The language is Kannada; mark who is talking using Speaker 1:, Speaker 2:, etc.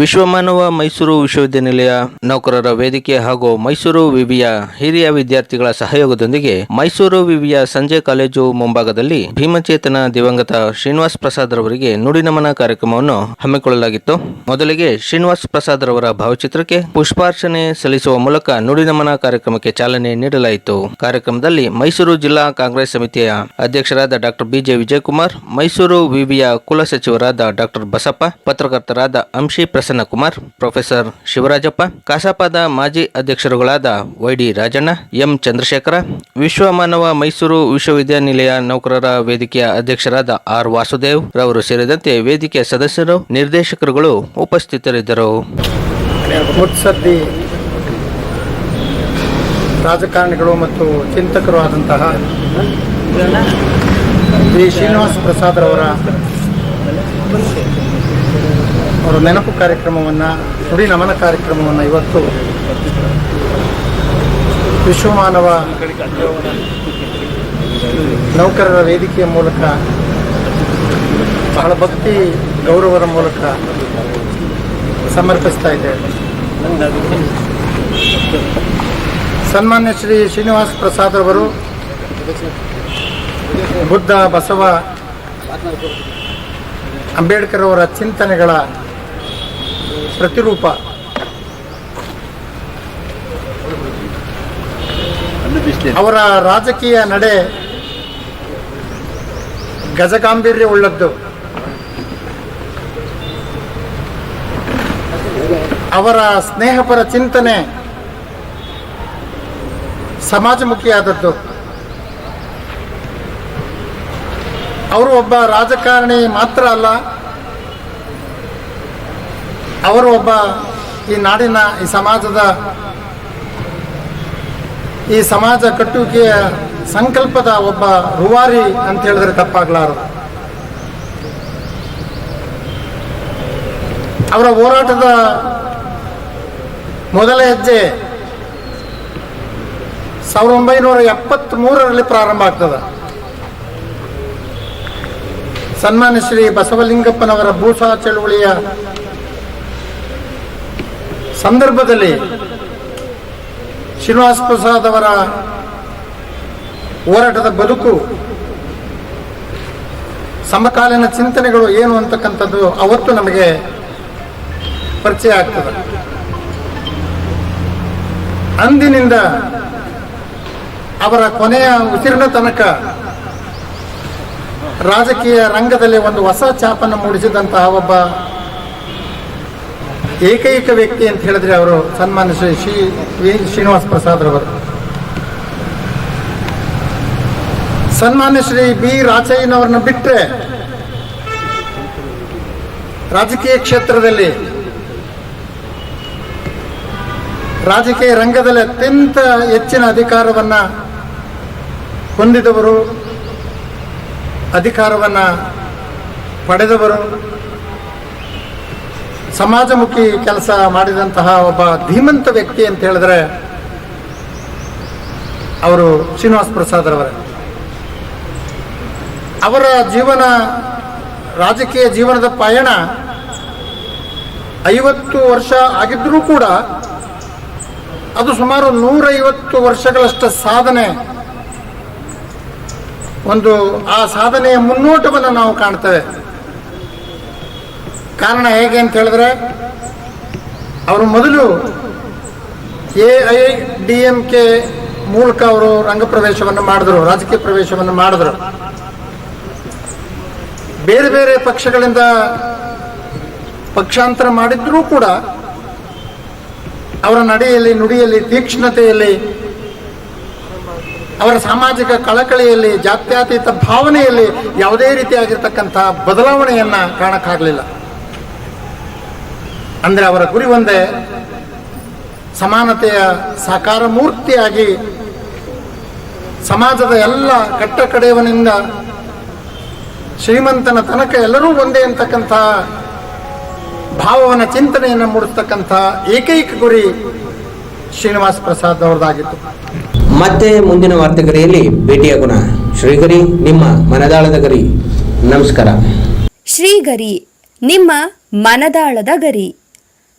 Speaker 1: ವಿಶ್ವಮಾನವ ಮೈಸೂರು ವಿಶ್ವವಿದ್ಯಾನಿಲಯ ನೌಕರರ ವೇದಿಕೆ ಹಾಗೂ ಮೈಸೂರು ವಿವಿಯ ಹಿರಿಯ ವಿದ್ಯಾರ್ಥಿಗಳ ಸಹಯೋಗದೊಂದಿಗೆ ಮೈಸೂರು ವಿವಿಯ ಸಂಜೆ ಕಾಲೇಜು ಮುಂಭಾಗದಲ್ಲಿ ಭೀಮಚೇತನ ದಿವಂಗತ ಶ್ರೀನಿವಾಸ್ ಪ್ರಸಾದ್ ರವರಿಗೆ ನುಡಿನಮನ ಕಾರ್ಯಕ್ರಮವನ್ನು ಹಮ್ಮಿಕೊಳ್ಳಲಾಗಿತ್ತು. ಮೊದಲಿಗೆ ಶ್ರೀನಿವಾಸ್ ಪ್ರಸಾದ್ ರವರ ಭಾವಚಿತ್ರಕ್ಕೆ ಪುಷ್ಪಾರ್ಚನೆ ಸಲ್ಲಿಸುವ ಮೂಲಕ ನುಡಿನಮನ ಕಾರ್ಯಕ್ರಮಕ್ಕೆ ಚಾಲನೆ ನೀಡಲಾಯಿತು. ಕಾರ್ಯಕ್ರಮದಲ್ಲಿ ಮೈಸೂರು ಜಿಲ್ಲಾ ಕಾಂಗ್ರೆಸ್ ಸಮಿತಿಯ ಅಧ್ಯಕ್ಷರಾದ ಡಾಕ್ಟರ್ ಬಿಜೆ ವಿಜಯಕುಮಾರ್, ಮೈಸೂರು ವಿವಿಯ ಕುಲಸಚಿವರಾದ ಡಾಕ್ಟರ್ ಬಸಪ್ಪ, ಪತ್ರಕರ್ತರಾದ ಅಂಶಿ ಪ್ರಸನ್ನಕುಮಾರ್, ಪ್ರೊಫೆಸರ್ ಶಿವರಾಜಪ್ಪ, ಕಸಾಪದ ಮಾಜಿ ಅಧ್ಯಕ್ಷರುಗಳಾದ Y D Rajanna, M Chandrashekhara, ವಿಶ್ವ ಮಾನವ ಮೈಸೂರು ವಿಶ್ವವಿದ್ಯಾನಿಲಯ ನೌಕರರ ವೇದಿಕೆಯ ಅಧ್ಯಕ್ಷರಾದ ಆರ್ ವಾಸುದೇವ್ ರವರು ಸೇರಿದಂತೆ ವೇದಿಕೆಯ ಸದಸ್ಯರು, ನಿರ್ದೇಶಕರುಗಳು ಉಪಸ್ಥಿತರಿದ್ದರು.
Speaker 2: ರಾಜಕಾರಣಿಗಳು ಮತ್ತು ಚಿಂತಕರು ಆದಂತಹ ಶ್ರೀ ಪ್ರಸಾದ್ ಪ್ರಸಾದ್ರವರ ಅವರ ನೆನಪು ಕಾರ್ಯಕ್ರಮವನ್ನು, ನುಡಿ ನಮನ ಕಾರ್ಯಕ್ರಮವನ್ನು ಇವತ್ತು ವಿಶ್ವಮಾನವ ನೌಕರರ ವೇದಿಕೆಯ ಮೂಲಕ, ಬಹಳ ಭಕ್ತಿ, ಗೌರವದ ಮೂಲಕ ಸಮರ್ಪಿಸ್ತಾ ಇದ್ದೇವೆ. ಸನ್ಮಾನ್ಯ ಶ್ರೀ ಶ್ರೀನಿವಾಸ್ ಪ್ರಸಾದ್ ಅವರು ಬುದ್ಧ ಬಸವ ಅಂಬೇಡ್ಕರ್ ಅವರ ಚಿಂತನೆಗಳ ಪ್ರತಿರೂಪ. ಅವರ ರಾಜಕೀಯ ನಡೆ ಗಜಗಾಂಭೀರ್ಯ ಉಳ್ಳದ್ದು ಅವರ ಸ್ನೇಹಪರ ಚಿಂತನೆ ಸಮಾಜಮುಖಿಯಾದದ್ದು. ಅವರು ಒಬ್ಬ ರಾಜಕಾರಣಿ ಮಾತ್ರ ಅಲ್ಲ ಅವರು ಒಬ್ಬ ಈ ನಾಡಿನ, ಈ ಸಮಾಜದ, ಈ ಸಮಾಜ ಕಟ್ಟುವಿಕೆಯ ಸಂಕಲ್ಪದ ಒಬ್ಬ ರುವಾರಿ ಅಂತ ಹೇಳಿದ್ರೆ ತಪ್ಪಾಗಲಾರದು. ಅವರ ಹೋರಾಟದ ಮೊದಲ ಹೆಜ್ಜೆ ಸಾವಿರದ ಒಂಬೈನೂರ ಎಪ್ಪತ್ತ್ ಮೂರರಲ್ಲಿ ಪ್ರಾರಂಭ ಆಗ್ತದೆ. ಸನ್ಮಾನ್ಯ ಶ್ರೀ ಬಸವಲಿಂಗಪ್ಪನವರ ಭೂಸಾ ಚಳುವಳಿಯ ಸಂದರ್ಭದಲ್ಲಿ ಶ್ರೀನಿವಾಸ ಪ್ರಸಾದ್ ಅವರ ಹೋರಾಟದ ಬದುಕು, ಸಮಕಾಲೀನ ಚಿಂತನೆಗಳು ಏನು ಅಂತಕ್ಕಂಥದ್ದು ಅವತ್ತು ನಮಗೆ ಪರಿಚಯ ಆಗ್ತದೆ. ಅಂದಿನಿಂದ ಅವರ ಕೊನೆಯ ಉಸಿರಿನ ತನಕ ರಾಜಕೀಯ ರಂಗದಲ್ಲಿ ಒಂದು ಹೊಸ ಚಾಪನ್ನು ಮೂಡಿಸಿದಂತಹ ಒಬ್ಬ ಏಕೈಕ ವ್ಯಕ್ತಿ ಅಂತ ಹೇಳಿದ್ರೆ ಅವರು ಸನ್ಮಾನ್ಯ ಶ್ರೀ ಶ್ರೀ ವಿ ಶ್ರೀನಿವಾಸ ಪ್ರಸಾದ್ ರವರು. ಸನ್ಮಾನ್ಯ ಶ್ರೀ ಬಿ ರಾಚಯ್ಯನವರನ್ನ ಬಿಟ್ಟರೆ ರಾಜಕೀಯ ಕ್ಷೇತ್ರದಲ್ಲಿ ರಾಜಕೀಯ ರಂಗದಲ್ಲಿ ಅತ್ಯಂತ ಹೆಚ್ಚಿನ ಅಧಿಕಾರವನ್ನ ಹೊಂದಿದವರು, ಅಧಿಕಾರವನ್ನ ಪಡೆದವರು ಸಮಾಜಮುಖಿ ಕೆಲಸ ಮಾಡಿದಂತಹ ಒಬ್ಬ ಧೀಮಂತ ವ್ಯಕ್ತಿ ಅಂತ ಹೇಳಿದ್ರೆ ಅವರು ಶ್ರೀನಿವಾಸ ಪ್ರಸಾದ್ ರವರೇ. ಅವರ ಜೀವನ, ರಾಜಕೀಯ ಜೀವನದ ಪಯಣ ಐವತ್ತು ವರ್ಷ ಆಗಿದ್ರೂ ಕೂಡ ಅದು ಸುಮಾರು ನೂರೈವತ್ತು ವರ್ಷಗಳಷ್ಟು ಸಾಧನೆ. ಒಂದು ಆ ಸಾಧನೆಯ ಮುನ್ನೋಟವನ್ನು ನಾವು ಕಾಣ್ತೇವೆ. ಕಾರಣ ಹೇಗೆ ಅಂತ ಹೇಳಿದ್ರೆ, ಅವರು ಮೊದಲು A I D M K ಮೂಲಕ ಅವರು ರಂಗ ಪ್ರವೇಶವನ್ನು ಮಾಡಿದ್ರು, ರಾಜಕೀಯ ಪ್ರವೇಶವನ್ನು ಮಾಡಿದ್ರು. ಬೇರೆ ಬೇರೆ ಪಕ್ಷಗಳಿಂದ ಪಕ್ಷಾಂತರ ಮಾಡಿದ್ರೂ ಕೂಡ ಅವರ ನಡೆಯಲ್ಲಿ, ನುಡಿಯಲ್ಲಿ, ತೀಕ್ಷ್ಣತೆಯಲ್ಲಿ, ಅವರ ಸಾಮಾಜಿಕ ಕಳಕಳಿಯಲ್ಲಿ, ಜಾತ್ಯಾತೀತ ಭಾವನೆಯಲ್ಲಿ ಯಾವುದೇ ರೀತಿಯಾಗಿರ್ತಕ್ಕಂಥ ಬದಲಾವಣೆಯನ್ನ ಕಾಣಕ್ಕಾಗಲಿಲ್ಲ ಅಂದ್ರೆ ಅವರ ಗುರಿ ಒಂದೇ. ಸಮಾನತೆಯ ಸಾಕಾರ ಮೂರ್ತಿಯಾಗಿ ಸಮಾಜದ ಎಲ್ಲ ಕಟ್ಟ ಕಡೆಯವನಿಂದ ಶ್ರೀಮಂತನ ತನಕ ಎಲ್ಲರೂ ಒಂದೇ ಅಂತಕ್ಕಂಥ ಭಾವವನ್ನ ಚಿಂತನೆಯನ್ನು ಮೂಡಿಸ್ತಕ್ಕಂಥ ಏಕೈಕ ಗುರಿ ಶ್ರೀನಿವಾಸ ಪ್ರಸಾದ್ ಅವರದಾಗಿತ್ತು
Speaker 3: ಮತ್ತೆ ಮುಂದಿನ ವಾರ್ತೆಗರಿಯಲ್ಲಿ ಭೇಟಿಯಾಗೋಣ ಶ್ರೀಗರಿ ನಿಮ್ಮ ಮನದಾಳದ ಗರಿ. ನಮಸ್ಕಾರ.
Speaker 4: ಶ್ರೀಗರಿ ನಿಮ್ಮ ಮನದಾಳದ ಗರಿ.